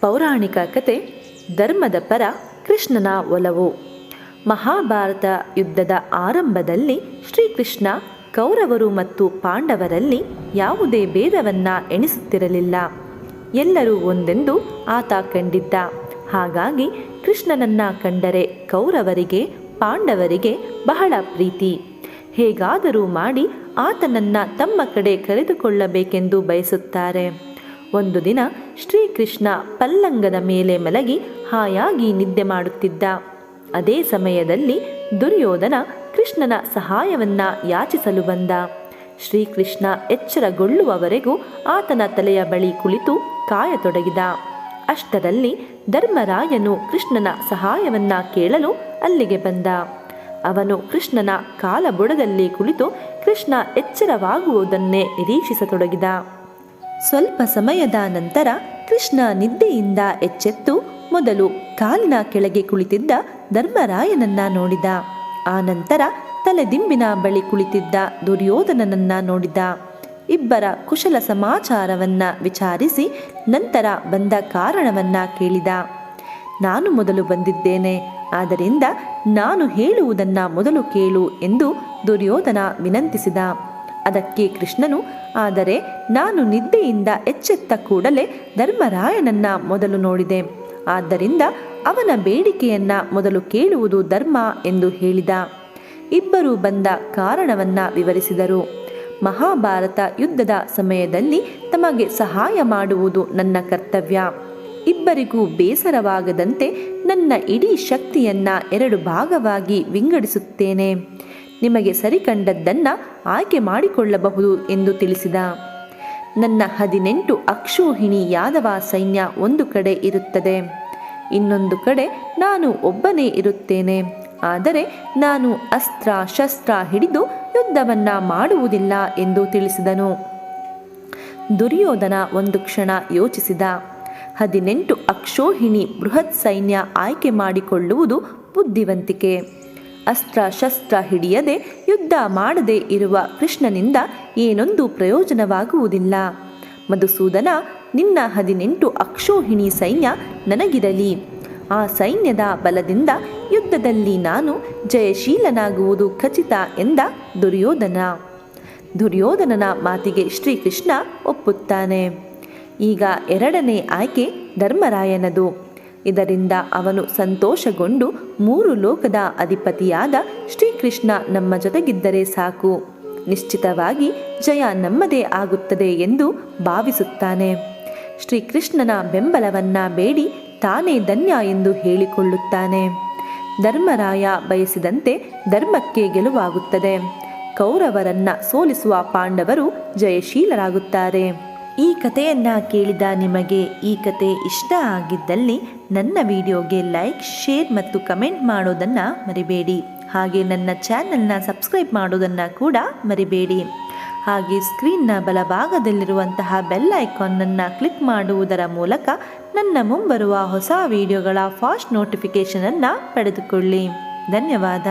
ಪೌರಾಣಿಕ ಕತೆ ಧರ್ಮದ ಪರ ಕೃಷ್ಣನ ಒಲವು. ಮಹಾಭಾರತ ಯುದ್ಧದ ಆರಂಭದಲ್ಲಿ ಶ್ರೀಕೃಷ್ಣ ಕೌರವರು ಮತ್ತು ಪಾಂಡವರಲ್ಲಿ ಯಾವುದೇ ಭೇದವನ್ನು ಎಣಿಸುತ್ತಿರಲಿಲ್ಲ. ಎಲ್ಲರೂ ಒಂದೆಂದು ಆತ ಕಂಡಿದ್ದ. ಹಾಗಾಗಿ ಕೃಷ್ಣನನ್ನ ಕಂಡರೆ ಕೌರವರಿಗೆ, ಪಾಂಡವರಿಗೆ ಬಹಳ ಪ್ರೀತಿ. ಹೇಗಾದರೂ ಮಾಡಿ ಆತನನ್ನ ತಮ್ಮ ಕಡೆ ಕರೆದುಕೊಳ್ಳಬೇಕೆಂದು ಬಯಸುತ್ತಾರೆ. ಒಂದು ದಿನ ಶ್ರೀಕೃಷ್ಣ ಪಲ್ಲಂಗದ ಮೇಲೆ ಮಲಗಿ ಹಾಯಾಗಿ ನಿದ್ದೆ ಮಾಡುತ್ತಿದ್ದ. ಅದೇ ಸಮಯದಲ್ಲಿ ದುರ್ಯೋಧನ ಕೃಷ್ಣನ ಸಹಾಯವನ್ನ ಯಾಚಿಸಲು ಬಂದ. ಶ್ರೀಕೃಷ್ಣ ಎಚ್ಚರಗೊಳ್ಳುವವರೆಗೂ ಆತನ ತಲೆಯ ಬಳಿ ಕುಳಿತು ಕಾಯತೊಡಗಿದ. ಅಷ್ಟರಲ್ಲಿ ಧರ್ಮರಾಯನು ಕೃಷ್ಣನ ಸಹಾಯವನ್ನ ಕೇಳಲು ಅಲ್ಲಿಗೆ ಬಂದ. ಅವನು ಕೃಷ್ಣನ ಕಾಲಬುಡದಲ್ಲಿ ಕುಳಿತು ಕೃಷ್ಣ ಎಚ್ಚರವಾಗುವುದನ್ನೇ ನಿರೀಕ್ಷಿಸತೊಡಗಿದ. ಸ್ವಲ್ಪ ಸಮಯದ ನಂತರ ಕೃಷ್ಣ ನಿದ್ದೆಯಿಂದ ಎಚ್ಚೆತ್ತು ಮೊದಲು ಕಾಲಿನ ಕೆಳಗೆ ಕುಳಿತಿದ್ದ ಧರ್ಮರಾಯನನ್ನ ನೋಡಿದ. ಆ ನಂತರ ತಲೆದಿಂಬಿನ ಬಳಿ ಕುಳಿತಿದ್ದ ದುರ್ಯೋಧನನನ್ನ ನೋಡಿದ. ಇಬ್ಬರ ಕುಶಲ ಸಮಾಚಾರವನ್ನ ವಿಚಾರಿಸಿ ನಂತರ ಬಂದ ಕಾರಣವನ್ನ ಕೇಳಿದ. ನಾನು ಮೊದಲು ಬಂದಿದ್ದೇನೆ, ಆದ್ದರಿಂದ ನಾನು ಹೇಳುವುದನ್ನ ಮೊದಲು ಕೇಳು ಎಂದು ದುರ್ಯೋಧನ ವಿನಂತಿಸಿದ. ಅದಕ್ಕೆ ಕೃಷ್ಣನು, ಆದರೆ ನಾನು ನಿದ್ದೆಯಿಂದ ಎಚ್ಚೆತ್ತ ಕೂಡಲೇ ಧರ್ಮರಾಯನನ್ನ ಮೊದಲು ನೋಡಿದೆ. ಆದ್ದರಿಂದ ಅವನ ಬೇಡಿಕೆಯನ್ನ ಮೊದಲು ಕೇಳುವುದು ಧರ್ಮ ಎಂದು ಹೇಳಿದ. ಇಬ್ಬರು ಬಂದ ಕಾರಣವನ್ನ ವಿವರಿಸಿದರು. ಮಹಾಭಾರತ ಯುದ್ಧದ ಸಮಯದಲ್ಲಿ ತಮಗೆ ಸಹಾಯ ಮಾಡುವುದು ನನ್ನ ಕರ್ತವ್ಯ. ಇಬ್ಬರಿಗೂ ಬೇಸರವಾಗದಂತೆ ನನ್ನ ಇಡೀ ಶಕ್ತಿಯನ್ನ ಎರಡು ಭಾಗವಾಗಿ ವಿಂಗಡಿಸುತ್ತೇನೆ. ನಿಮಗೆ ಸರಿ ಕಂಡದ್ದನ್ನು ಆಯ್ಕೆ ಮಾಡಿಕೊಳ್ಳಬಹುದು ಎಂದು ತಿಳಿಸಿದ. ನನ್ನ ಹದಿನೆಂಟು ಅಕ್ಷೋಹಿಣಿ ಯಾದವ ಸೈನ್ಯ ಒಂದು ಕಡೆ ಇರುತ್ತದೆ. ಇನ್ನೊಂದು ಕಡೆ ನಾನು ಒಬ್ಬನೇ ಇರುತ್ತೇನೆ. ಆದರೆ ನಾನು ಅಸ್ತ್ರ, ಶಸ್ತ್ರ ಹಿಡಿದು ಯುದ್ಧವನ್ನ ಮಾಡುವುದಿಲ್ಲ ಎಂದು ತಿಳಿಸಿದನು. ದುರ್ಯೋಧನ ಒಂದು ಕ್ಷಣ ಯೋಚಿಸಿದ. ಹದಿನೆಂಟು ಅಕ್ಷೋಹಿಣಿ ಬೃಹತ್ ಸೈನ್ಯ ಆಯ್ಕೆ ಮಾಡಿಕೊಳ್ಳುವುದು ಬುದ್ಧಿವಂತಿಕೆ. ಅಸ್ತ್ರ ಶಸ್ತ್ರ ಹಿಡಿಯದೆ ಯುದ್ಧ ಮಾಡದೆ ಇರುವ ಕೃಷ್ಣನಿಂದ ಏನೊಂದು ಪ್ರಯೋಜನವಾಗುವುದಿಲ್ಲ. ಮಧುಸೂದನ, ನಿನ್ನ ಹದಿನೆಂಟು ಅಕ್ಷೋಹಿಣಿ ಸೈನ್ಯ ನನಗಿರಲಿ. ಆ ಸೈನ್ಯದ ಬಲದಿಂದ ಯುದ್ಧದಲ್ಲಿ ನಾನು ಜಯಶೀಲನಾಗುವುದು ಖಚಿತ ಎಂದ ದುರ್ಯೋಧನ. ದುರ್ಯೋಧನನ ಮಾತಿಗೆ ಶ್ರೀಕೃಷ್ಣ ಒಪ್ಪುತ್ತಾನೆ. ಈಗ ಎರಡನೇ ಆಯ್ಕೆ ಧರ್ಮರಾಯನದು. ಇದರಿಂದ ಅವನು ಸಂತೋಷಗೊಂಡು ಮೂರು ಲೋಕದ ಅಧಿಪತಿಯಾದ ಶ್ರೀಕೃಷ್ಣ ನಮ್ಮ ಜೊತೆಗಿದ್ದರೆ ಸಾಕು. ನಿಶ್ಚಿತವಾಗಿ ಜಯ ನಮ್ಮದೇ ಆಗುತ್ತದೆ ಎಂದು ಭಾವಿಸುತ್ತಾನೆ. ಶ್ರೀಕೃಷ್ಣನ ಬೆಂಬಲವನ್ನ ಬೇಡಿ ತಾನೇ ಧನ್ಯ ಎಂದು ಹೇಳಿಕೊಳ್ಳುತ್ತಾನೆ. ಧರ್ಮರಾಯ ಬಯಸಿದಂತೆ ಧರ್ಮಕ್ಕೆ ಗೆಲುವಾಗುತ್ತದೆ. ಕೌರವರನ್ನ ಸೋಲಿಸುವ ಪಾಂಡವರು ಜಯಶೀಲರಾಗುತ್ತಾರೆ. ಈ ಕಥೆಯನ್ನು ಕೇಳಿದ ನಿಮಗೆ ಈ ಕತೆ ಇಷ್ಟ ಆಗಿದ್ದಲ್ಲಿ ನನ್ನ ವಿಡಿಯೋಗೆ ಲೈಕ್, ಶೇರ್ ಮತ್ತು ಕಮೆಂಟ್ ಮಾಡೋದನ್ನು ಮರಿಬೇಡಿ. ಹಾಗೆ ನನ್ನ ಚಾನಲ್ನ ಸಬ್ಸ್ಕ್ರೈಬ್ ಮಾಡೋದನ್ನು ಕೂಡ ಮರಿಬೇಡಿ. ಹಾಗೆ ಸ್ಕ್ರೀನ್ನ ಬಲಭಾಗದಲ್ಲಿರುವಂತಹ ಬೆಲ್ ಐಕಾನ್ನನ್ನು ಕ್ಲಿಕ್ ಮಾಡುವುದರ ಮೂಲಕ ನನ್ನ ಮುಂಬರುವ ಹೊಸ ವಿಡಿಯೋಗಳ ಫಾಸ್ಟ್ ನೋಟಿಫಿಕೇಷನನ್ನು ಪಡೆದುಕೊಳ್ಳಿ. ಧನ್ಯವಾದ.